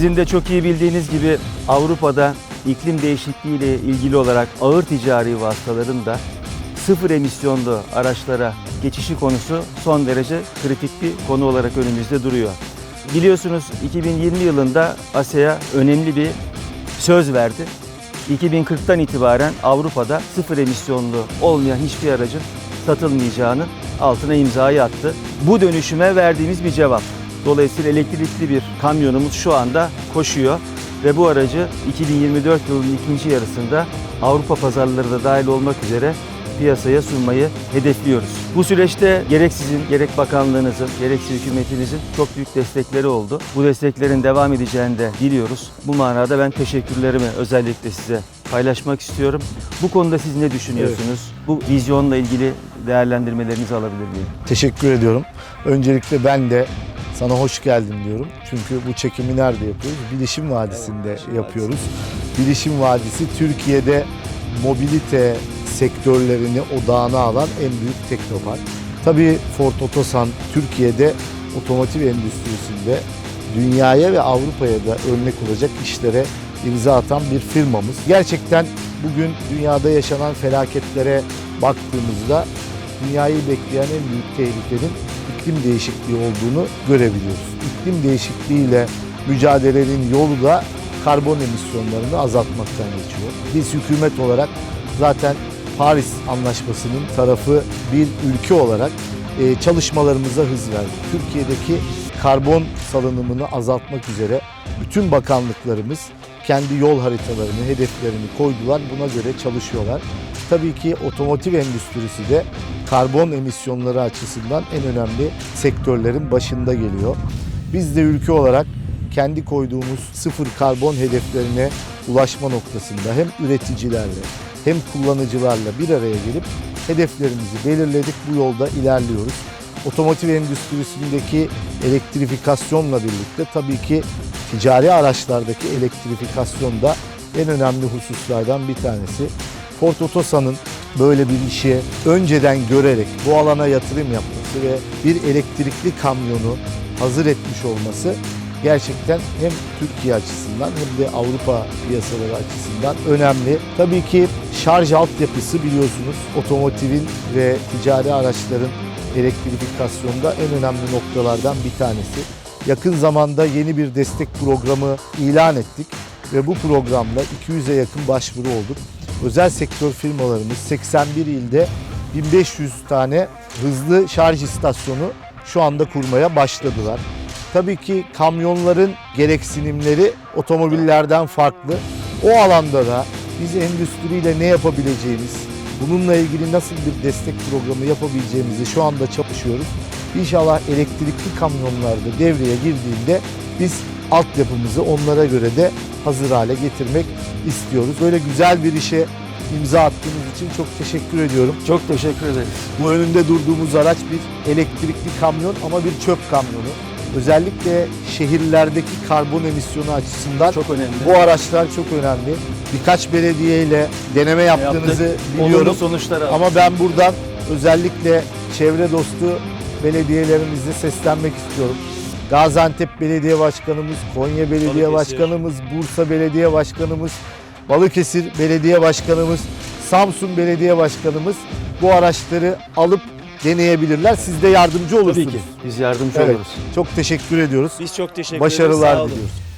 Sizin de çok iyi bildiğiniz gibi Avrupa'da iklim değişikliği ile ilgili olarak ağır ticari vasıtaların da sıfır emisyonlu araçlara geçişi konusu son derece kritik bir konu olarak önümüzde duruyor. Biliyorsunuz 2020 yılında ASEA önemli bir söz verdi. 2040'tan itibaren Avrupa'da sıfır emisyonlu olmayan hiçbir aracın satılmayacağının altına imzayı attı. Bu dönüşüme verdiğimiz bir cevap. Dolayısıyla elektrikli bir kamyonumuz şu anda koşuyor ve bu aracı 2024 yılının ikinci yarısında Avrupa pazarları da dahil olmak üzere piyasaya sunmayı hedefliyoruz. Bu süreçte gerek sizin, gerek bakanlığınızın, gerekse hükümetimizin çok büyük destekleri oldu. Bu desteklerin devam edeceğini de biliyoruz. Bu manada ben teşekkürlerimi özellikle size paylaşmak istiyorum. Bu konuda siz ne düşünüyorsunuz? Bu vizyonla ilgili değerlendirmelerinizi alabilir miyim? Teşekkür ediyorum. Öncelikle ben de sana hoş geldin diyorum. Çünkü bu çekimi nerede yapıyoruz? Bilişim Vadisi'nde yapıyoruz. Bilişim Vadisi Türkiye'de mobilite sektörlerini odağına alan en büyük teknopark. Tabii Ford Otosan Türkiye'de otomotiv endüstrisinde dünyaya ve Avrupa'ya da örnek olacak işlere imza atan bir firmamız. Gerçekten bugün dünyada yaşanan felaketlere baktığımızda dünyayı bekleyen en büyük tehlikenin iklim değişikliği olduğunu görebiliyoruz. İklim değişikliğiyle mücadelenin yolu da karbon emisyonlarını azaltmaktan geçiyor. Biz hükümet olarak zaten Paris Anlaşması'nın tarafı bir ülke olarak e, çalışmalarımıza hız verdik. Türkiye'deki karbon salınımını azaltmak üzere bütün bakanlıklarımız kendi yol haritalarını, hedeflerini koydular. Buna göre çalışıyorlar. Tabii ki otomotiv endüstrisi de karbon emisyonları açısından en önemli sektörlerin başında geliyor. Biz de ülke olarak kendi koyduğumuz sıfır karbon hedeflerine ulaşma noktasında hem üreticilerle hem kullanıcılarla bir araya gelip hedeflerimizi belirledik. Bu yolda ilerliyoruz. Otomotiv endüstrisindeki elektrifikasyonla birlikte tabii ki ticari araçlardaki elektrifikasyon da en önemli hususlardan bir tanesi. Ford Otosan'ın böyle bir işi önceden görerek bu alana yatırım yapması ve bir elektrikli kamyonu hazır etmiş olması gerçekten hem Türkiye açısından hem de Avrupa piyasaları açısından önemli. Tabii ki şarj altyapısı biliyorsunuz otomotivin ve ticari araçların elektrifikasyonda en önemli noktalardan bir tanesi. Yakın zamanda yeni bir destek programı ilan ettik ve bu programla 200'e yakın başvuru olduk. Özel sektör firmalarımız 81 ilde 1500 tane hızlı şarj istasyonu şu anda kurmaya başladılar. Tabii ki kamyonların gereksinimleri otomobillerden farklı. O alanda da biz endüstriyle ne yapabileceğimiz, bununla ilgili nasıl bir destek programı yapabileceğimizi şu anda çalışıyoruz. İnşallah elektrikli kamyonlarda devreye girdiğinde biz altyapımızı onlara göre de hazır hale getirmek istiyoruz. Böyle güzel bir işe imza attığınız için çok teşekkür ediyorum. Çok teşekkür ederiz. Bu önünde durduğumuz araç bir elektrikli kamyon ama bir çöp kamyonu. Özellikle şehirlerdeki karbon emisyonu açısından Çok önemli. bu araçlar çok önemli. Birkaç belediye ile deneme yaptığınızı Yaptık. biliyorum. Olumlu sonuçlar aldık. Ama ben buradan özellikle çevre dostu belediyelerimize seslenmek istiyorum. Gaziantep Belediye Başkanımız, Konya Belediye Balıkesir. Başkanımız, Bursa Belediye Başkanımız, Balıkesir Belediye Başkanımız, Samsun Belediye Başkanımız bu araçları alıp deneyebilirler. Siz de yardımcı olursunuz. Tabii ki. Biz yardımcı Evet. oluruz. Çok teşekkür ediyoruz. Biz çok teşekkür Başarılar ederiz. Olun. diliyoruz.